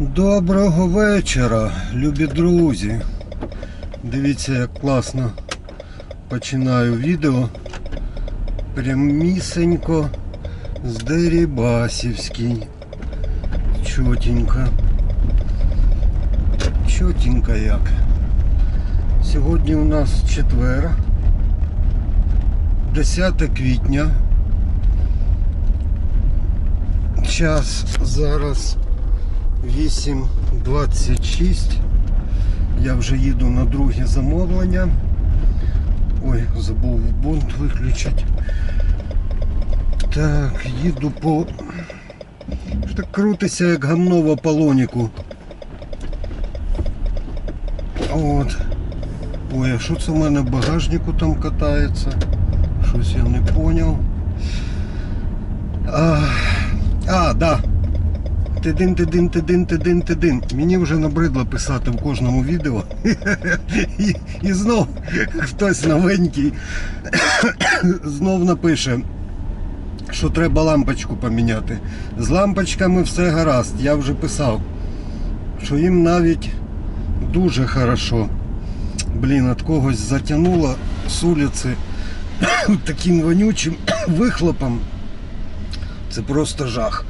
Доброго вечора, любі друзі. Дивіться, як класно починаю відео. Прямісенько з Дерибасівський. Чотенько. Чотенько як. Сьогодні у нас четвер. 10 квітня. Час зараз 8.26. Я вже їду на друге замовлення. Ой, забув бунт виключити. Так, їду по. Так крутиться, як гамно в Аполлоніку. От. Ой, а що це в мене в багажнику там катається? Щось я не поняв. А, а да. Тидин, тидин, тидин, тидин, тидин. Мені вже набридло писати в кожному відео. І, і знов хтось новенький знов напише, що треба лампочку поміняти. З лампочками все гаразд. Я вже писав, що їм навіть дуже хорошо. Блін, от когось затягнуло з вулиці таким вонючим вихлопом. Це просто жах.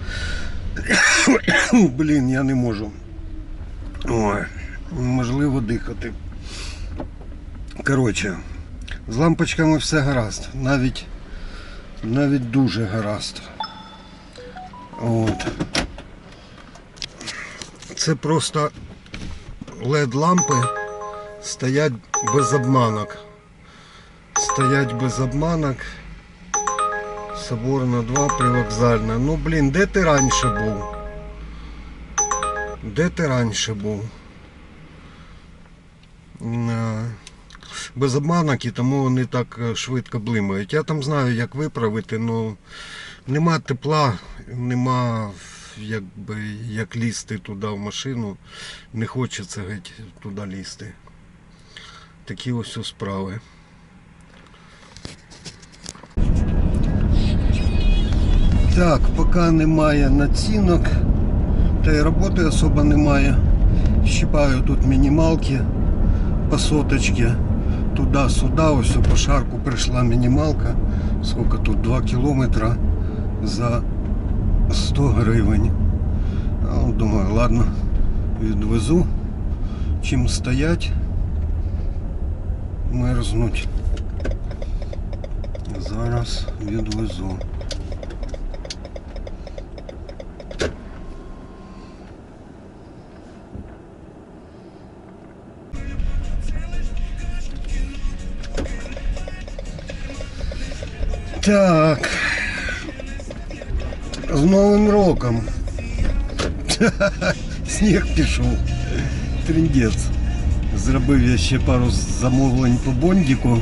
Блін, я не можу. Ой, можливо дихати. Коротше, з лампочками все гаразд. Навіть, навіть дуже гаразд. От. Це просто LED лампи стоять без обманок. Стоять без обманок. Соборна 2, привокзальна. Ну блін, де ти раніше був? Де ти раніше був? Без обманок і тому вони так е, швидко блимають. Я там знаю, як виправити, але нема тепла, нема якби, як лізти туди в машину. Не хочеться геть туди лізти. Такі ось у справи. Так, поки немає націнок, та й роботи особо немає. Щипаю тут мінімалки по соточці. Туди-сюди, ось по шарку прийшла мінімалка. Скільки тут 2 кілометри за 100 гривень. Думаю, ладно, відвезу. Чим стоять, мерзнуть. Зараз відвезу. Так. З Новим роком. Сніг пішов. Тріндець. Зробив я ще пару замовлень по бондіку.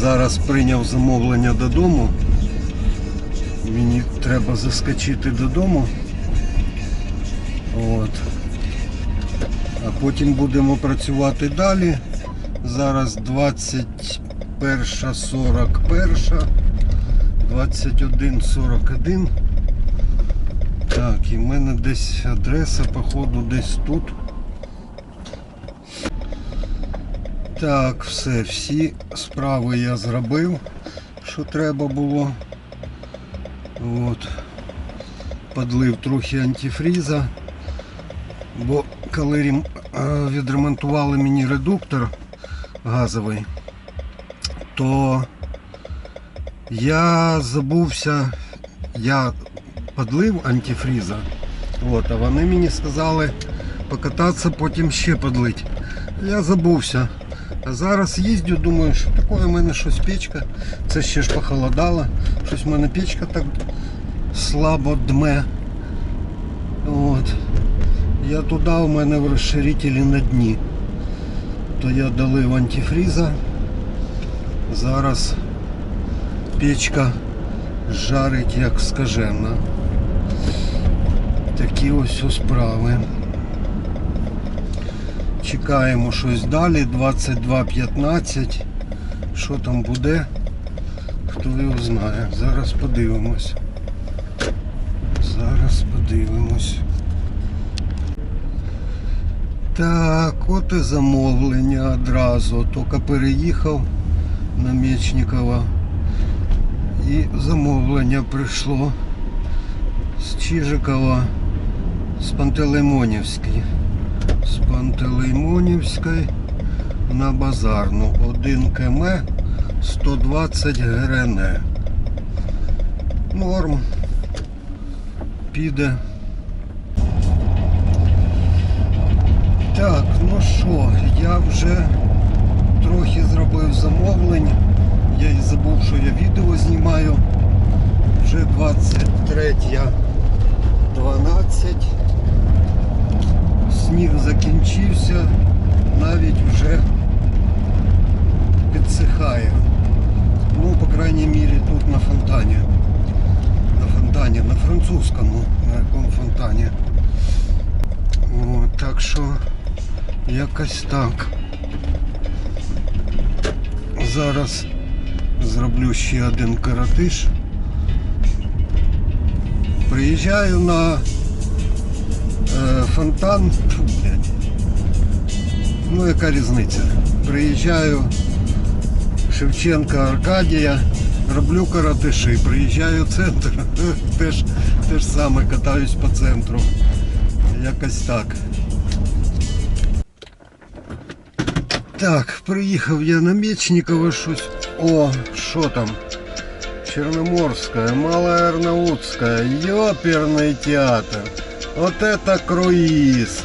Зараз прийняв замовлення додому. Мені треба заскочити додому. От. А потім будемо працювати далі. Зараз 21.41. 21.41. Так, і в мене десь адреса, походу, десь тут. Так, все, всі справи я зробив, що треба було. От. Подлив трохи антифріза. Бо коли е, відремонтували мені редуктор газовий, то я забувся, я подлив антифріза, от, а вони мені сказали покататися, потім ще подлить. Я забувся. А зараз їздю, думаю, що таке в мене щось печка. Це ще ж похолодало. Щось в мене печка так слабо дме. От. Я туди у мене в розширителі на дні. То я долив антифріза. Зараз печка жарить як скажена. Такі ось справи. Чекаємо щось далі. 22.15. Що там буде? Хто його знає. Зараз подивимось. Зараз подивимось. Так, от і замовлення одразу. Тільки переїхав на Мечникова. І замовлення прийшло з Чижикова, з Пантелеймонівської. З Пантелеймонівської на базарну. 1 км 120 ГРН. Норм. Піде. Так, ну що, я вже трохи зробив замовлень. Я і забув, що я відео знімаю. Вже 23.12. Сніг закінчився, навіть вже підсихає. Ну, по крайній мірі, тут на фонтані. На фонтані, на французькому, на якому фонтані. О, так що якось так. Зараз зроблю ще один каратиш. Приїжджаю на е, фонтан. Блядь. Ну яка різниця? Приїжджаю Шевченка Аркадія, роблю каратиші, приїжджаю в центр, теж, теж саме катаюсь по центру. Якось так. Так, приїхав я на Мечникова щось. О, що там? Черноморская, Малоарнаутская, ёперный театр. Вот это круїз.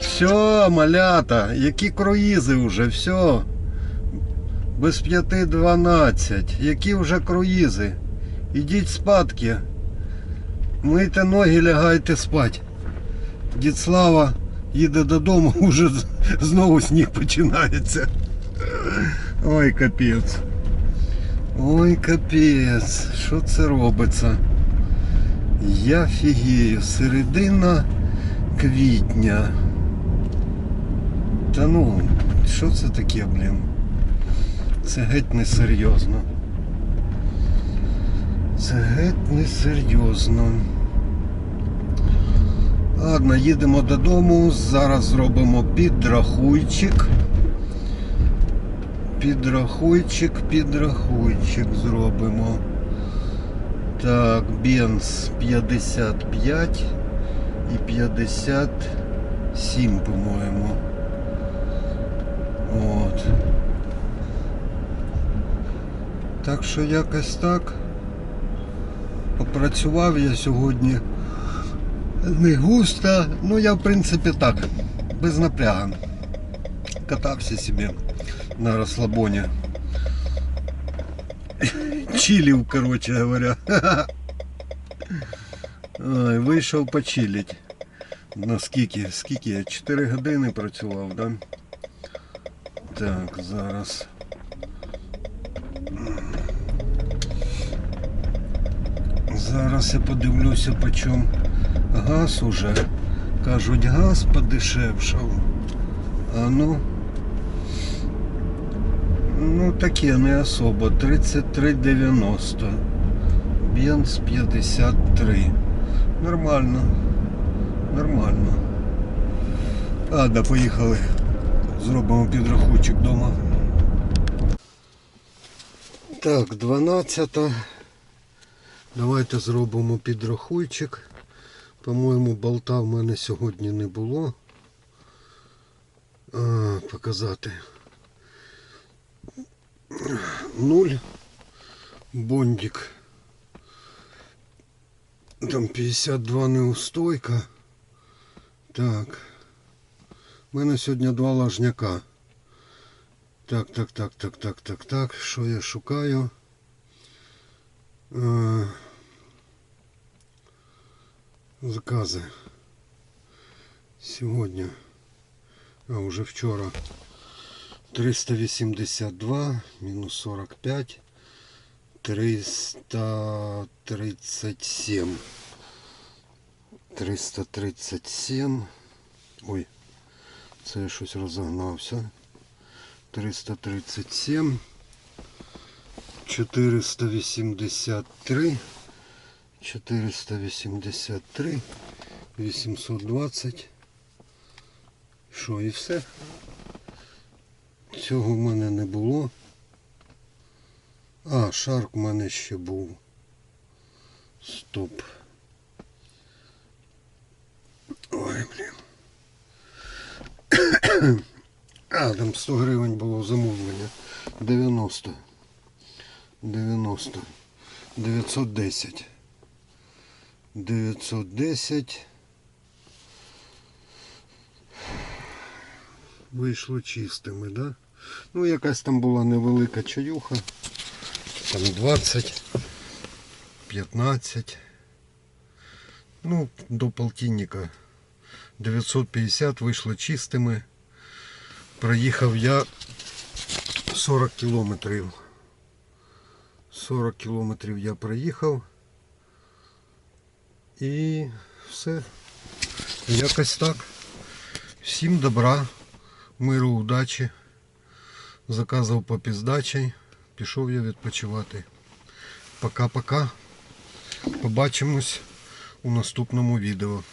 Все, малята, які круїзи вже, все. Без п'яти 12. Які вже круїзи. Ідіть спадки. Мийте ноги, лягайте спать. Дід Слава їде додому, уже з- знову сніг починається. Ой, капець. Ой, капець, що це робиться? Я фігію, середина квітня. Та ну, що це таке, блін? Це геть не серйозно. Це геть не серйозно. Ладно, їдемо додому. Зараз зробимо підрахуйчик. Підрахуйчик, підрахуйчик зробимо. Так, бенз 55 і 57, по-моєму. От. Так що якось так. Попрацював я сьогодні не густо. Ну я в принципі так, без напряга. Катався собі на розслабоні. Чилив, короче говоря. Ой, вийшов почилить. На скільки? Скільки я? 4 години працював, да? Так, зараз. Зараз я подивлюся, по чому газ уже. Кажуть, газ подешевшав. А ну. Ну таке не особо. 33,90. Бенз 53. Нормально. Нормально. А, поїхали. Зробимо підрахунок вдома. Так, 12. Давайте зробимо підрахуйчик. По-моєму, болта в мене сьогодні не було. А, показати. Нуль. Бондик. Там 52 неустойка. Так. У мене сьогодні два ложняка. Так, так, так, так, так, так, так. Що я шукаю? Е, Закази. Сьогодні. А уже вчора. 382 мінус 45. 337. 337. Ой, це я щось розогнався. 337. 483. 483. 820. Що, і все? Цього в мене не було. А, шарк в мене ще був. Стоп. Ой, блін. А, там 100 гривень було замовлення. 90. 90. 910. 910. Вийшло чистими, да? Ну, якась там була невелика чаюха. Там 20, 15. Ну, до полтинника. 950 вийшло чистими. Проїхав я 40 кілометрів. 40 кілометрів я проїхав. І все. Якось так. Всім добра, миру, удачі. Заказав по піздачі. Пішов я відпочивати. Пока-пока. Побачимось у наступному відео.